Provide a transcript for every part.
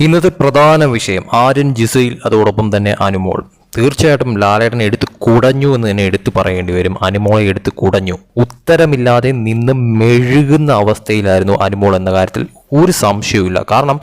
ഇന്നത്തെ പ്രധാന വിഷയം ആര്യൻ ജിസയിൽ അതോടൊപ്പം തന്നെ അനുമോൾ. തീർച്ചയായിട്ടും ലാലേട്ടൻ എടുത്ത് കുടഞ്ഞു എന്ന് തന്നെ എടുത്തു പറയേണ്ടി വരും. അനുമോളെ എടുത്ത് കുടഞ്ഞു. ഉത്തരമില്ലാതെ നിന്ന് മെഴുകുന്ന അവസ്ഥയിലായിരുന്നു അനുമോൾ എന്ന കാര്യത്തിൽ ഒരു സംശയവുമില്ല. കാരണം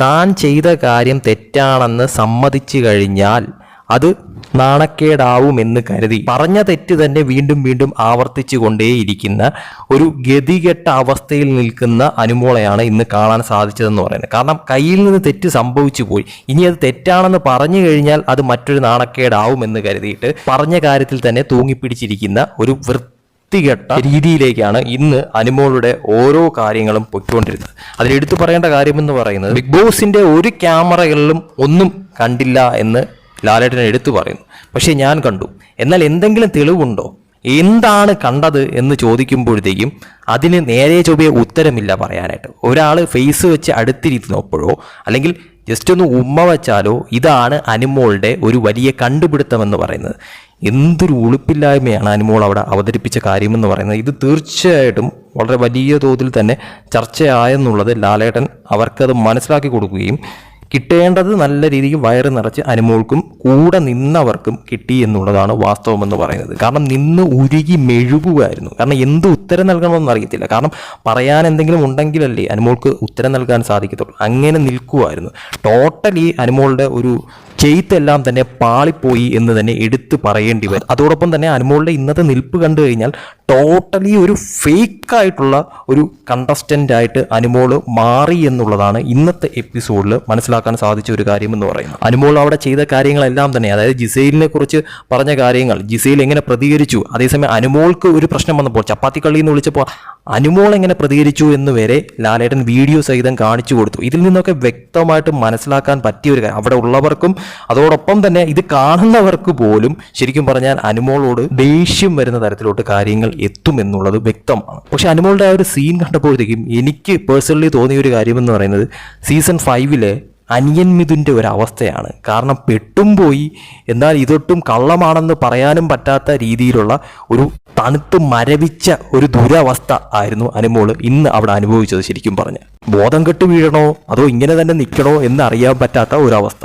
താൻ ചെയ്ത കാര്യം തെറ്റാണെന്ന് സമ്മതിച്ചു കഴിഞ്ഞാൽ അത് നാണക്കേടാവുമെന്ന് കരുതി. പറഞ്ഞ തെറ്റ് തന്നെ വീണ്ടും വീണ്ടും ആവർത്തിച്ചു കൊണ്ടേയിരിക്കുന്ന ഒരു ഗതികെട്ട അവസ്ഥയിൽ നിൽക്കുന്ന അനുമോളെയാണ് ഇന്ന് കാണാൻ സാധിച്ചതെന്ന് പറയുന്നത്. കാരണം കയ്യിൽ നിന്ന് തെറ്റ് സംഭവിച്ചു പോയി. ഇനി അത് തെറ്റാണെന്ന് പറഞ്ഞു കഴിഞ്ഞാൽ അത് മറ്റൊരു നാണക്കേടാവുമെന്ന് കരുതിയിട്ട് പറഞ്ഞ കാര്യത്തിൽ തന്നെ തൂങ്ങിപ്പിടിച്ചിരിക്കുന്ന ഒരു വൃത്തി വൃത്തികെട്ട രീതിയിലേക്കാണ് ഇന്ന് അനുമോളുടെ ഓരോ കാര്യങ്ങളും പൊയ്ക്കൊണ്ടിരുന്നത്. അതിൽ എടുത്തു പറയേണ്ട കാര്യമെന്ന് പറയുന്നത് ബിഗ് ബോസിന്റെ ഒരു ക്യാമറകളിലും ഒന്നും കണ്ടില്ല എന്ന് ലാലേട്ടൻ എടുത്തു പറയുന്നു. പക്ഷേ ഞാൻ കണ്ടു. എന്നാൽ എന്തെങ്കിലും തെളിവുണ്ടോ? എന്താണ് കണ്ടത് എന്ന് ചോദിക്കുമ്പോഴത്തേക്കും അതിന് നേരെ ചൊവ്വയെ ഉത്തരമില്ല പറയാനായിട്ട്. ഒരാൾ ഫേസ് വെച്ച് അടുത്തിരിക്കുന്നപ്പോഴോ അല്ലെങ്കിൽ ജസ്റ്റ് ഒന്ന് ഉമ്മ വച്ചാലോ ഇതാണ് അനുമോളുടെ ഒരു വലിയ കണ്ടുപിടുത്തമെന്ന് പറയുന്നത്. എന്തൊരു ഉളുപ്പില്ലായ്മയാണ് അനുമോൾ അവിടെ അവതരിപ്പിച്ച കാര്യമെന്ന് പറയുന്നത്. ഇത് തീർച്ചയായിട്ടും വളരെ വലിയ തോതിൽ തന്നെ ചർച്ചയായെന്നുള്ളത് ലാലേട്ടൻ അവർക്കത് മനസ്സിലാക്കി കൊടുക്കുകയും കിട്ടേണ്ടത് നല്ല രീതിക്ക് വയറ് നിറച്ച് അനുമോൾക്കും കൂടെ നിന്നവർക്കും കിട്ടി എന്നുള്ളതാണ് വാസ്തവമെന്ന് പറയുന്നത്. കാരണം നിന്ന് ഉരുകി മെഴുകുകയായിരുന്നു കാരണം എന്ത് ഉത്തരം നൽകണമെന്ന് അറിയത്തില്ല. കാരണം പറയാൻ എന്തെങ്കിലും ഉണ്ടെങ്കിലല്ലേ അനുമോൾക്ക് ഉത്തരം നൽകാൻ സാധിക്കത്തുള്ളൂ. അങ്ങനെ നിൽക്കുമായിരുന്നു ടോട്ടലി അനുമോളുടെ ഒരു ചെയ്ത്തെല്ലാം തന്നെ പാളിപ്പോയി എന്ന് തന്നെ എടുത്തു പറയേണ്ടി വരും. അതോടൊപ്പം തന്നെ അനുമോളുടെ ഇന്നത്തെ നിൽപ്പ് കണ്ടു കഴിഞ്ഞാൽ ടോട്ടലി ഒരു ഫേക്ക് ആയിട്ടുള്ള ഒരു കണ്ടസ്റ്റന്റ് ആയിട്ട് അനുമോൾ മാറി എന്നുള്ളതാണ് ഇന്നത്തെ എപ്പിസോഡിൽ മനസ്സിലാക്കാൻ സാധിച്ച ഒരു കാര്യം എന്ന് പറയുന്നത്. അനുമോൾ അവിടെ ചെയ്ത കാര്യങ്ങളെല്ലാം തന്നെ അതായത് ജിസൈലിനെ കുറിച്ച് പറഞ്ഞ കാര്യങ്ങൾ ജിസൈൽ എങ്ങനെ പ്രതികരിച്ചു അതേസമയം അനുമോൾക്ക് ഒരു പ്രശ്നം വന്നപ്പോൾ ചപ്പാത്തി കള്ളി എന്ന് വിളിച്ചപ്പോൾ അനുമോൾ എങ്ങനെ പ്രതികരിച്ചു എന്ന് വരെ ലാലേട്ടൻ വീഡിയോ സഹിതം കാണിച്ചു കൊടുത്തു. ഇതിൽ നിന്നൊക്കെ വ്യക്തമായിട്ട് മനസ്സിലാക്കാൻ പറ്റിയ ഒരു കാര്യം. അവിടെ ഉള്ളവർക്കും അതോടൊപ്പം തന്നെ ഇത് കാണുന്നവർക്ക് പോലും ശരിക്കും പറഞ്ഞാൽ അനുമോളോട് ദേഷ്യം വരുന്ന തരത്തിലോട്ട് കാര്യങ്ങൾ എത്തും എന്നുള്ളത് വ്യക്തമാണ്. പക്ഷെ അനുമോളുടെ ആ ഒരു സീൻ കണ്ടപ്പോഴത്തേക്കും എനിക്ക് പേഴ്സണലി തോന്നിയ ഒരു കാര്യമെന്ന് പറയുന്നത് സീസൺ ഫൈവിലെ അനിയൻ മിഥുന്റെ ഒരു അവസ്ഥയാണ് കാരണം പെട്ടും പോയി. എന്നാൽ ഇതൊട്ടും കള്ളമാണെന്ന് പറയാനും പറ്റാത്ത രീതിയിലുള്ള ഒരു തണുത്ത് മരവിച്ച ഒരു ദുരവസ്ഥ ആയിരുന്നു അനുമോൾ ഇന്ന് അവിടെ അനുഭവിച്ചത് ശരിക്കും പറഞ്ഞ് ബോധം കെട്ട് വീഴണോ? അതോ ഇങ്ങനെ തന്നെ നിൽക്കണോ എന്ന് അറിയാൻ പറ്റാത്ത ഒരവസ്ഥ.